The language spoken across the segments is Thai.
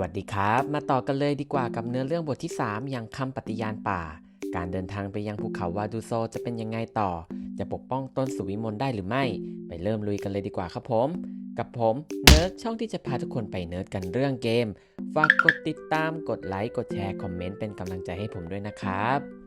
วัสดีครับ มาต่อกันเลยดีกว่ากับเนื้อเรื่องบทที่ 3 อย่างคำปฏิญาณป่า การเดินทางไปยังภูเขาวาดูโซจะเป็นยังไงต่อ จะปกป้องต้นสุวิมลได้หรือไม่ ไปเริ่มลุยกันเลยดีกว่าครับผม กับผมเนิร์ดช่องที่จะพาทุกคนไปเนิร์ดกันเรื่องเกม ฝากกดติดตาม กดไลค์ กดแชร์ คอมเมนต์เป็นกำลังใจให้ผมด้วยนะครับ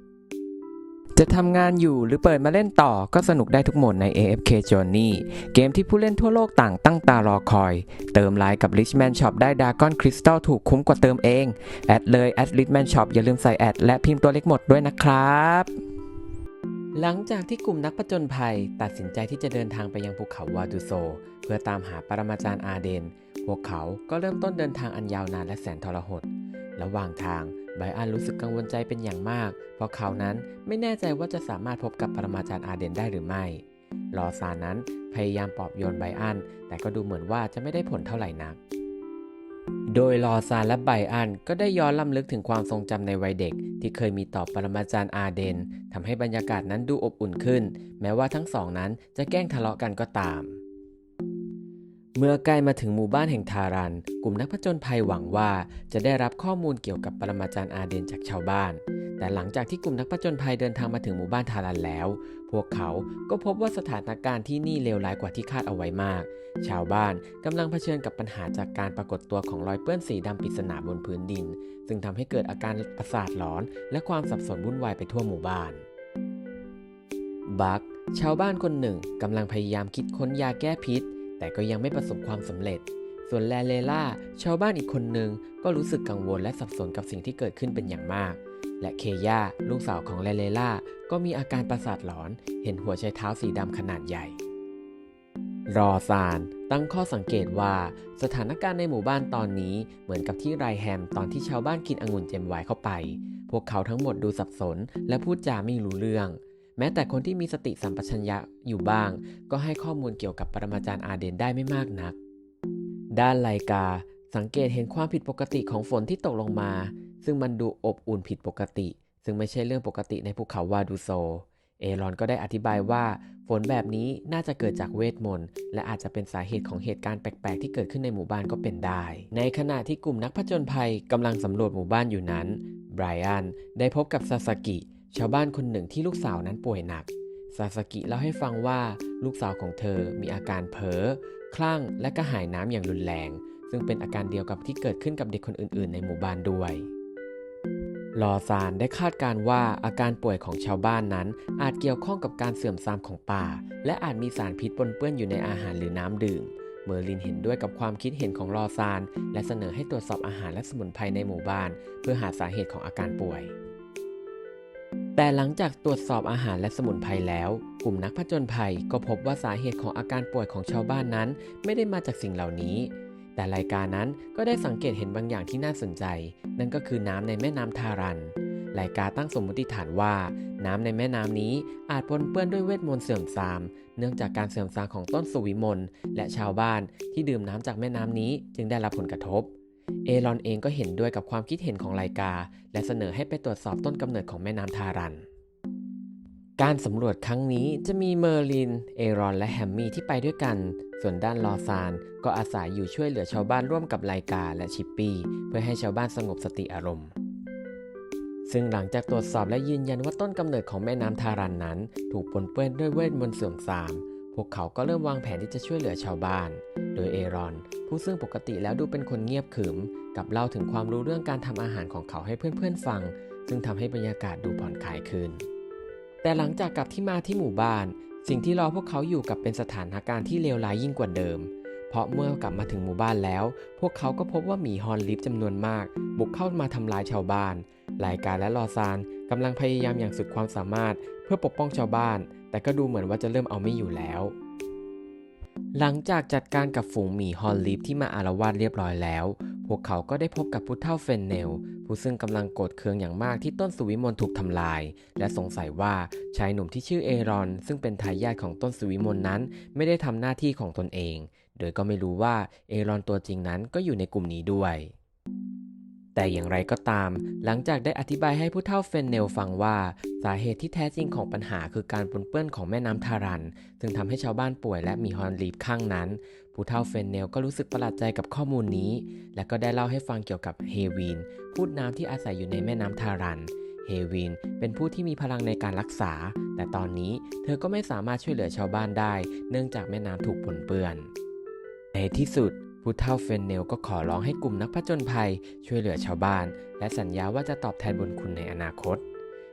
จะทำงานอยู่หรือเปิดมาเล่นต่อก็สนุกได้ทุกโหมดใน AFK Journey เกมที่ผู้เล่นทั่วโลกต่างตั้งตารอคอย เติมไลน์กับ Richman Shop ได้ดากอนคริสตัลถูกคุ้มกว่าเติมเอง แอดเลยแอด Richman Shop อย่าลืมใส่แอดและพิมพ์ตัวเล็กหมดด้วยนะครับหลังจากที่กลุ่มนักผจญภัย ตัดสินใจที่จะเดินทางไปยังภูเขาวาดูโซ เพื่อตามหาปรมาจารย์อาเดน พวกเขาก็เริ่มต้นเดินทางอันยาวนานและแสนทรหด ระหว่างทาง ไบอันรู้สึกกังวลใจเป็นอย่างมาก เพราะเขานั้นไม่แน่ใจว่าจะสามารถพบกับปรมาจารย์อาเดนได้หรือไม่ ลอซานนั้นพยายามปลอบโยนไบอัน แต่ก็ดูเหมือนว่าจะไม่ได้ผลเท่าไหร่นัก โดยลอซานและไบอันก็ได้ย้อนล้ำลึกถึงความทรงจำในวัยเด็ก ที่เคยมีต่อปรมาจารย์อาเดนทำให้บรรยากาศนั้นดูอบอุ่นขึ้น แม้ว่าทั้งสองนั้นจะแกล้งทะเลาะกันก็ตาม เมื่อใกล้มาถึงหมู่บ้านแห่งทารัน กลุ่มนักผจญภัยหวังว่าจะได้รับข้อมูลเกี่ยวกับปรมาจารย์อาเดนจากชาวบ้าน แต่หลังจากที่กลุ่มนักผจญภัยเดินทางมาถึงหมู่บ้านทารันแล้ว พวกเขาก็พบว่าสถานการณ์ที่นี่เลวร้ายกว่าที่คาดเอาไว้มาก ชาวบ้านกำลังเผชิญกับปัญหาจากการปรากฏตัวของรอยเปื้อนสีดำปริศนาบนพื้นดิน ซึ่งทำให้เกิดอาการประสาทหลอน และความสับสนวุ่นวายไปทั่วหมู่บ้านบักชาวบ้านคนหนึ่งกำลังพยายามคิดค้นยาแก้พิษ แต่ก็ยังไม่ประสบความสำเร็จ ส่วนแลเลล่าชาวบ้านอีกคนหนึ่งก็รู้สึกกังวลและสับสนกับสิ่งที่เกิดขึ้นเป็นอย่างมาก และเคย่าลูกสาวของแลเลล่าก็มีอาการประสาทหลอน เห็นหัวใช้เท้าสีดำขนาดใหญ่ รอซานตั้งข้อสังเกตว่าสถานการณ์ในหมู่บ้านตอนนี้เหมือนกับที่ไรแฮมตอนที่ชาวบ้านกินองุ่นเจมไวเข้าไป พวกเขาทั้งหมดดูสับสนและพูดจาไม่รู้เรื่อง แม้แต่คนที่มีสติสัมปชัญญะอยู่บ้าง ก็ให้ข้อมูลเกี่ยวกับปรมาจารย์อาเดนได้ไม่มากนัก ด้านไลกาสังเกตเห็นความผิดปกติของฝนที่ตกลงมา ซึ่งมันดูอบอุ่นผิดปกติ ซึ่งไม่ใช่เรื่องปกติในภูเขาวาดูโซ เอรอนก็ได้อธิบายว่า ฝนแบบนี้น่าจะเกิดจากเวทมนต์และอาจจะเป็นสาเหตุของเหตุการณ์แปลกๆ ที่เกิดขึ้นในหมู่บ้านก็เป็นได้ ในขณะที่กลุ่มนักผจญภัยกำลังสำรวจหมู่บ้านอยู่นั้นไบรอันได้พบกับซาสกิ ชาวบ้านคนหนึ่งที่ลูกสาวนั้นป่วยหนัก ซาสกิเล่าให้ฟังว่าลูกสาวของเธอมีอาการเพ้อคลั่งและกระหายน้ำอย่างรุนแรง ซึ่งเป็นอาการเดียวกับที่เกิดขึ้นกับเด็กคนอื่น ๆ ในหมู่บ้านด้วยลอซานได้คาดการณ์ว่าอาการป่วยของชาวบ้านนั้น อาจเกี่ยวข้องกับการเสื่อมทรามของป่า และอาจมีสารพิษปนเปื้อนอยู่ในอาหารหรือน้ำดื่ม เมอร์ลินเห็นด้วยกับความคิดเห็นของลอซาน และเสนอให้ตรวจสอบอาหารและสมุนไพรในหมู่บ้าน เพื่อหาสาเหตุของอาการป่วย แต่หลังจากตรวจสอบอาหารและสมุนไพรแล้ว กลุ่มนักผจญภัยก็พบว่าสาเหตุของอาการป่วยของชาวบ้านนั้น ไม่ได้มาจากสิ่งเหล่านี้ แต่รายการนั้นก็ได้สังเกตเห็นบางอย่างที่น่าสนใจ นั่นก็คือน้ำในแม่น้ำทารันรายการตั้งสมมติฐานว่า น้ำในแม่น้ำนี้อาจปนเปื้อนด้วยเวทมนต์เสื่อมทราม เนื่องจากการเสื่อมทรามของต้นสุวิมลและชาวบ้านที่ดื่มน้ำจากแม่น้ำนี้จึงได้รับผลกระทบ เอรอนเองก็เห็นด้วยกับความคิดเห็นของรายกา และเสนอให้ไปตรวจสอบต้นกำเนิดของแม่น้ำทารัน การสำรวจครั้งนี้จะมีเมอร์ลิน เอรอนและแฮมมี่ที่ไปด้วยกัน ส่วนด้านลอซานก็อาศัยอยู่ช่วยเหลือชาวบ้านร่วมกับไลกาและชิปปี้ เพื่อให้ชาวบ้านสงบสติอารมณ์ซึ่งหลังจากตรวจสอบและยืนยันว่าต้นกำเนิดของแม่น้ำทารันนั้น ถูกปนเปื้อนด้วยเวทมนต์เสื่อมทราม พวกเขาก็เริ่มวางแผนที่จะช่วยเหลือชาวบ้าน โดยเอรอน ผู้ซึ่งปกติแล้วดูเป็นคนเงียบขรึมกับเล่าถึงความรู้เรื่องการทำอาหารของเขาให้เพื่อนๆฟัง ซึ่งทำให้บรรยากาศดูผ่อนคลายขึ้น แต่หลังจากกลับที่มาที่หมู่บ้าน สิ่งที่รอพวกเขาอยู่กับเป็นสถานการณ์ที่เลวร้ายยิ่งกว่าเดิม เพราะเมื่อกลับมาถึงหมู่บ้านแล้ว พวกเขาก็พบว่าหมีฮอนลิฟจำนวนมาก บุกเข้ามาทำลายชาวบ้านรายการและลอซานกำลังพยายามอย่างสุดความสามารถ พื่อปกป้องชาวบ้าน แต่ก็ดูเหมือนว่าจะเริ่มเอาไม่อยู่แล้ว หลังจากจัดการกับฝูงหมีฮอลลีฟที่มาอารวาสเรียบร้อยแล้ว พวกเขาก็ได้พบกับผู้เฒ่าเฟนเนล ผู้ซึ่งกำลังโกรธเคืองอย่างมากที่ต้นสุวิมลถูกทำลาย และสงสัยว่าชายหนุ่มที่ชื่อเอรอน ซึ่งเป็นทายาทของต้นสุวิมลนั้น ไม่ได้ทำหน้าที่ของตนเอง โดยก็ไม่รู้ว่าเอรอนตัวจริงนั้นก็อยู่ในกลุ่มนี้ด้วย แต่อย่างไรก็ตาม หลังจากได้อธิบายให้ผู้เฒ่าเฟนเนลฟังว่า สาเหตุที่แท้จริงของปัญหาคือการปนเปื้อนของแม่น้ำทารัน ซึ่งทำให้ชาวบ้านป่วยและมีฮอนลีฟข้างนั้น ผู้เฒ่าเฟนเนลก็รู้สึกประหลาดใจกับข้อมูลนี้ และก็ได้เล่าให้ฟังเกี่ยวกับเฮวีนพูดน้ำที่อาศัยอยู่ในแม่น้ำทารันเฮวินเป็นผู้ที่มีพลังในการรักษา แต่ตอนนี้เธอก็ไม่สามารถช่วยเหลือชาวบ้านได้ เนื่องจากแม่น้ำถูกปนเปื้อน ในที่สุด ผู้เฒ่าเฟนเนลก็ขอร้องให้กลุ่มนักผจญภัย ช่วยเหลือชาวบ้าน และสัญญาว่าจะตอบแทนบุญคุณในอนาคต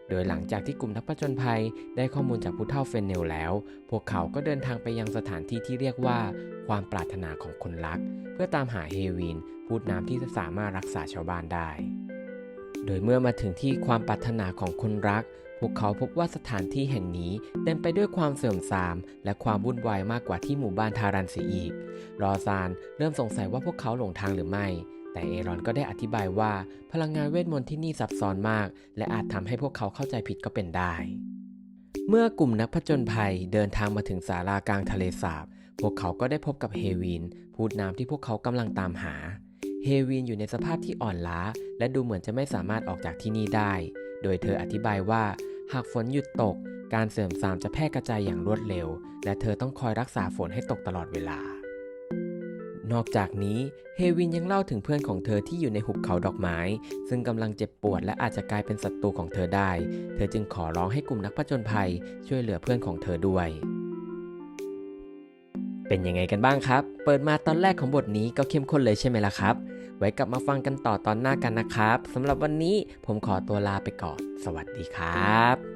โดยหลังจากที่กลุ่มนักผจญภัย ได้ข้อมูลจากผู้เฒ่าเฟนเนลแล้ว พวกเขาก็เดินทางไปยังสถานที่ที่เรียกว่า ความปรารถนาของคนรัก เพื่อตามหาเฮวิน พูดน้ำที่จะสามารถรักษาชาวบ้านได้ โดยเมื่อมาถึงที่ความปรารถนาของคนรัก พวกเขาพบว่าสถานที่แห่งนี้เต็มไปด้วยความเสื่อมทราม และความวุ่นวายมากกว่าที่หมู่บ้านทารันเสียอีก รอซานเริ่มสงสัยว่าพวกเขาหลงทางหรือไม่ แต่เอรอนก็ได้อธิบายว่า พลังงานเวทมนต์ที่นี่ซับซ้อนมาก และอาจทำให้พวกเขาเข้าใจผิดก็เป็นได้ เมื่อกลุ่มนักผจญภัยเดินทางมาถึงศาลากลางทะเลสาบ พวกเขาก็ได้พบกับเฮวิน พูดน้ำที่พวกเขากำลังตามหา เฮวินอยู่ในสภาพที่อ่อนล้า และดูเหมือนจะไม่สามารถออกจากที่นี่ได้ โดยเธออธิบายว่า หากฝนหยุดตก การเสริมสามจะแพร่กระจายอย่างรวดเร็ว และเธอต้องคอยรักษาฝนให้ตกตลอดเวลา นอกจากนี้เฮวินยังเล่าถึงเพื่อนของเธอที่อยู่ในหุบเขาดอกไม้ ซึ่งกำลังเจ็บปวดและอาจจะกลายเป็นศัตรูของเธอได้ เธอจึงขอร้องให้กลุ่มนักผจญภัย ช่วยเหลือเพื่อนของเธอด้วยเป็นยังไงกันบ้างครับ เปิดมาตอนแรกของบทนี้ก็เข้มข้นเลยใช่ไหมล่ะครับ ไว้กลับมาฟังกันต่อตอนหน้ากันนะครับสำหรับวันนี้ผมขอตัวลาไปก่อน สวัสดีครับ